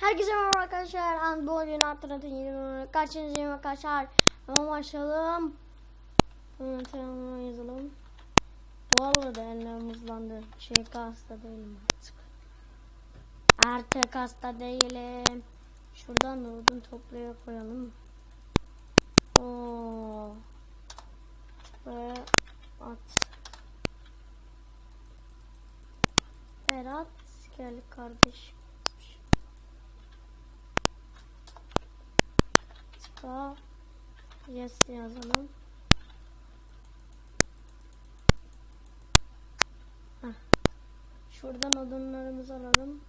Herkese merhaba arkadaşlar. Ben bu oyunu hatırlatın karşınızdayım arkadaşlar. Hemen başlayalım. Tamam yazalım. Bu arada ellerim hızlandı. Şey hasta değilim artık. Artık hasta değilim. Şuradan da odun toplaya koyalım. Oo. Ve at. Berat gel kardeşim. Yes yazalım. Heh. Şuradan odunlarımızı alalım.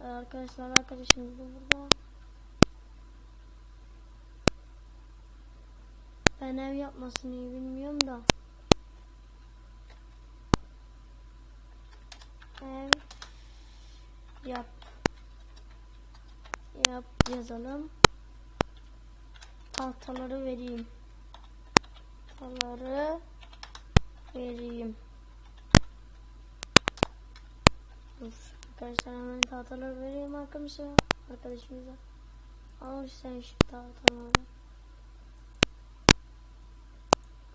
Ee, Arkadaşlar arkadaşımız da burada. Ben ev yapmasını iyi bilmiyorum da. Ev yap. Yap yazalım. Tahtaları vereyim. Tahtaları vereyim. Dur. Arkadaşlar hemen tahtaları vereyim arkadaşlar. Arkadaşımıza. Al sen şu tahtaları.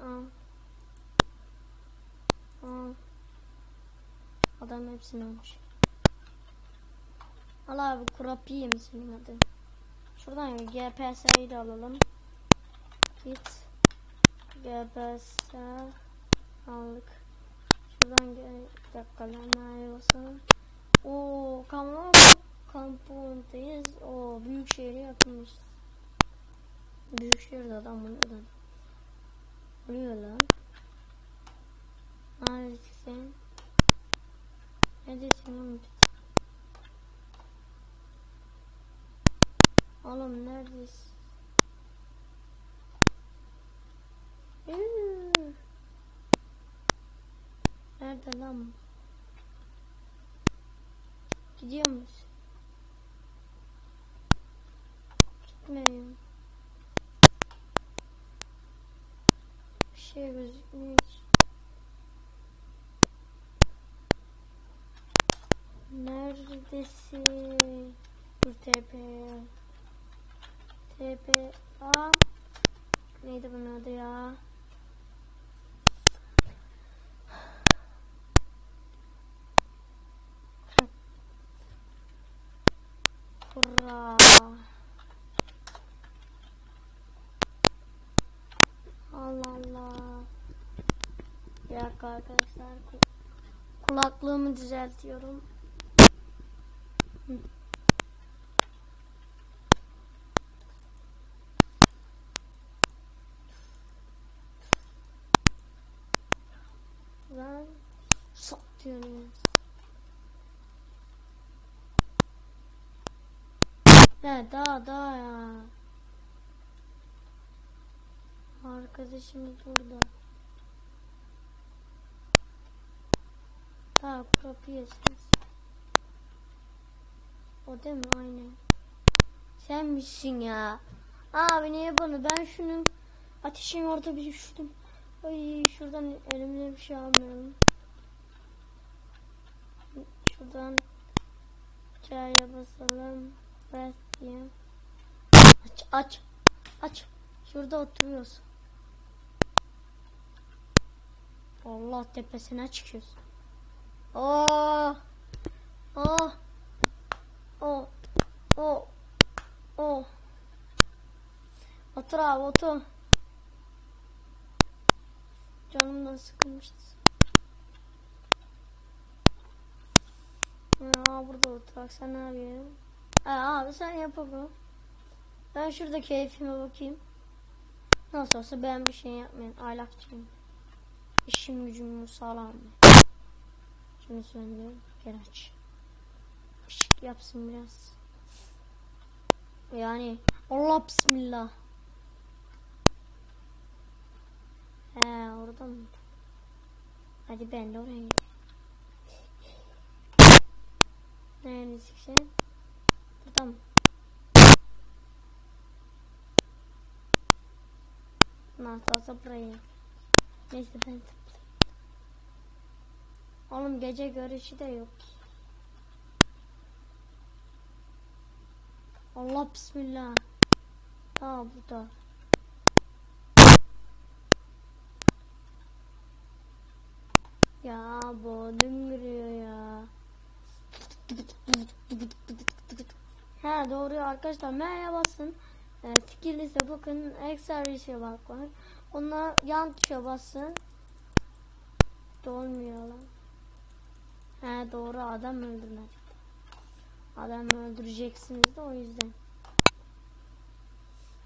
Al. Al. Adam hepsini almış. Al abi kurapiye mi senin adın? Şuradan GPS'yi de alalım. Git. GPS aldık. Şuradan gel. Bir dakika lan basalım. Oo. Oo büyük şehre yakınmışız. Büyük şehirde adam bunu da. Oluyor lan. Neredesin? Neredesin oğlum? Oğlum neredesin? Nerede lan? bu? Gidiyor musun? Gitmiyorum. Bir şey gözükmüyor ki. Neredesin? Dur TP. TP. A. Neydi bunun adı ya? Hurra. Allah Allah. Bir dakika arkadaşlar. ku- Kulaklığımı düzeltiyorum. Ben sok. Ne daha daha ya. Arkadaşımız burada. Daha kapıyasınız. O değil mi? Aynen. Sen misin ya? Abi niye bana? Ben şunun ateşin orada bir düştüm. Ay şuradan elimle bir şey almayalım. Şuradan çaya basalım. Ver diye. Aç aç. Aç. Şurada oturuyoruz. Allah tepesine çıkıyoruz. Oh. Oh. Oh. Oh. Oh. Otur abi otur. Canımdan sıkılmıştı. Ya burada oturak sen ne yapıyorsun? Ha, abi sen yap bakalım. Ben şurada keyfime bakayım. Nasıl olsa ben bir şey yapmayayım. Aylakçıyım. İşim gücüm sağlam. Şunu söndür. Gel aç. Işık yapsın biraz. Yani Allah bismillah. He orada mı? Hadi ben de oraya gideyim. Neredesin sen? Burada mı? Olsa buraya. Neyse ben. Oğlum gece görüşü de yok. Allah bismillah. Aa burada. Ya bu döngürüyor ya. Ha doğru arkadaşlar M'ye basın. E, fikirliyse bakın Exercise bak var. Ona yan tuşa basın. Dolmuyor lan. He doğru adam öldürmek. Adam öldüreceksiniz de o yüzden.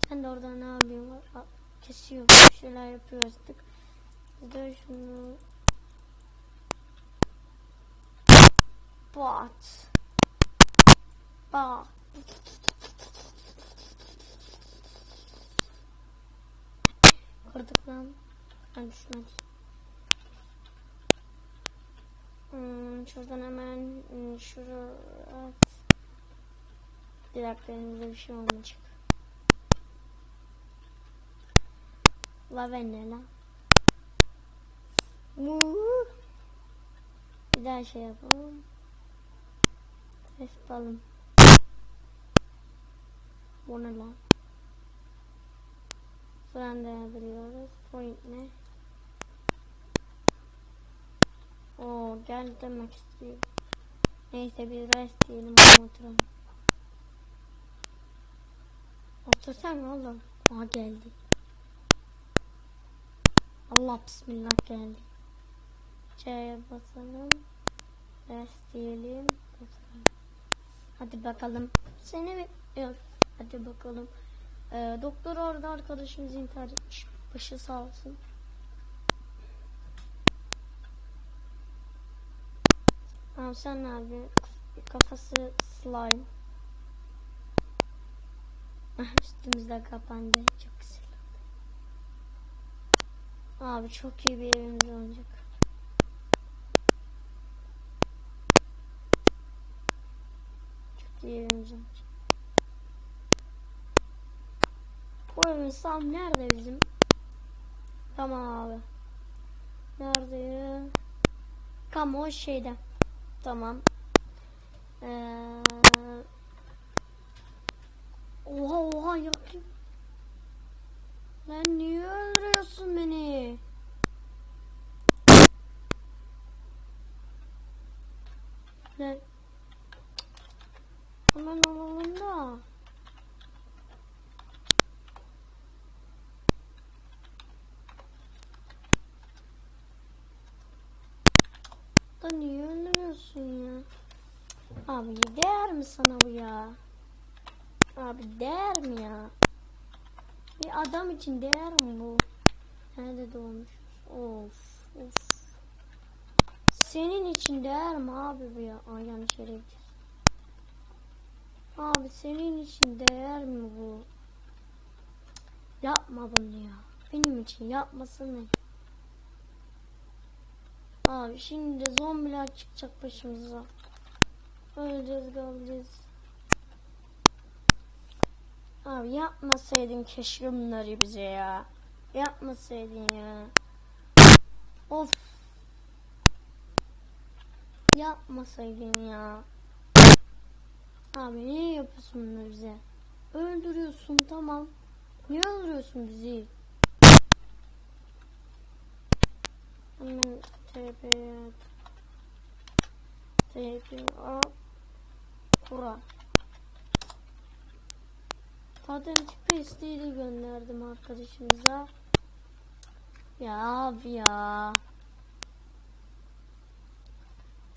Sen de orada ne yapıyorsun? Kesiyor. Bir şeyler yapıyor artık. De şunu Bat. Bat. Kırdık lan. Ben düşmedi. Şuradan hemen hmm, şuraya. Bir bir şey olmayacak. Lavenne lan. Vuuu. Bir daha şey yapalım. Yapalım. Bu ne lan? Fren değerdiriyoruz. Point ne? Oo gel demek istiyor. Neyse bir rest diyelim oturalım. Otursan oğlum. Aa geldi. Allah bismillah geldi. C'ye basalım. Rest diyelim. Oturalım. Hadi bakalım. Seni bekliyor. Hadi bakalım. Ee, doktor orada arkadaşımız intihar etmiş. Başı sağ olsun. Ne abi? Kafası slime. Ah, Üstümüzde kapandı. Çok güzel. Abi çok iyi bir evimiz olacak. Çok iyi evimiz olacak. Bu evimiz tam nerede bizim? Tamam abi. Nerede? Tam o şeyde. Tamam. Ee... Oha oha yakayım. Lan niye öldürüyorsun beni? Lan. Hemen alalım da. Da niye öldürüyorsun ya? Abi değer mi sana bu ya? Abi değer mi ya? Bir adam için değer mi bu? Nerede doğmuş? Of of. Senin için değer mi abi bu ya? Ay yanlış yere. Abi senin için değer mi bu? Yapma bunu ya. Benim için yapmasana. Abi şimdi zombiler çıkacak başımıza. Öleceğiz kalacağız. Abi yapmasaydın keşke bunları bize ya. Yapmasaydın ya. Of. Yapmasaydın ya. Abi niye yapıyorsun bunları bize? Öldürüyorsun tamam. Niye öldürüyorsun bizi? Hemen TP TP A Kura Zaten tipi isteğiyle gönderdim arkadaşımıza. Ya abi ya.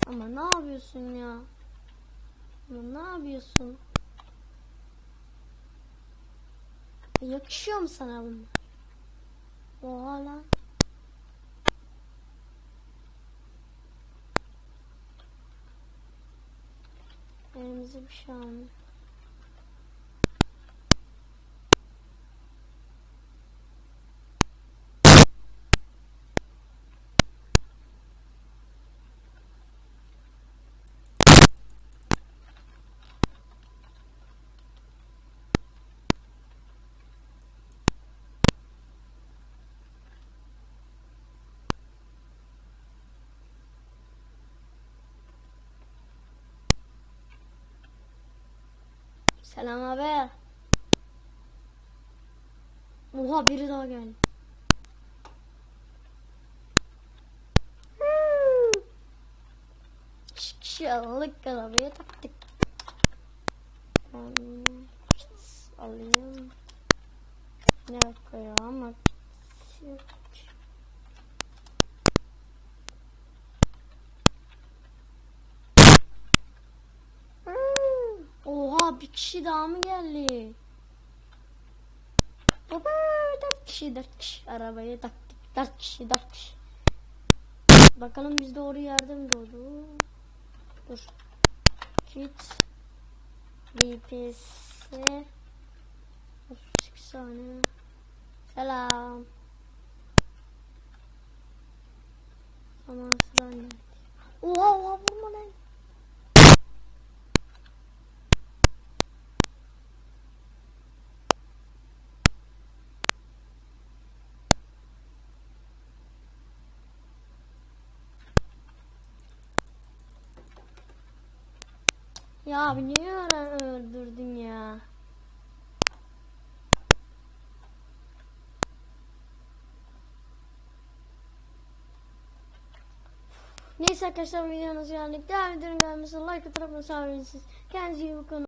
Ama ne yapıyorsun ya? Ne yapıyorsun? Yakışıyor mu sana bunlar? Oha lan. Elimize bir şey. Selam abi. Oha biri daha geldi. Şalık arabaya taktık. Alayım. Ne kits yok. Oha bir kişi daha mı geldi? Baba dört kişi dört kişi arabaya taktık dört kişi dört kişi. Bakalım biz doğru yerde mi doğdu? Dur. Kit. DPS. 38 saniye. Selam. Zaman sıran geldi. Oha oha vurma lan. Ya abi niye öldürdün ya? Neyse arkadaşlar videonuz yani devam edelim gelmesi like atıp abone olmayı Kendinize iyi bakın.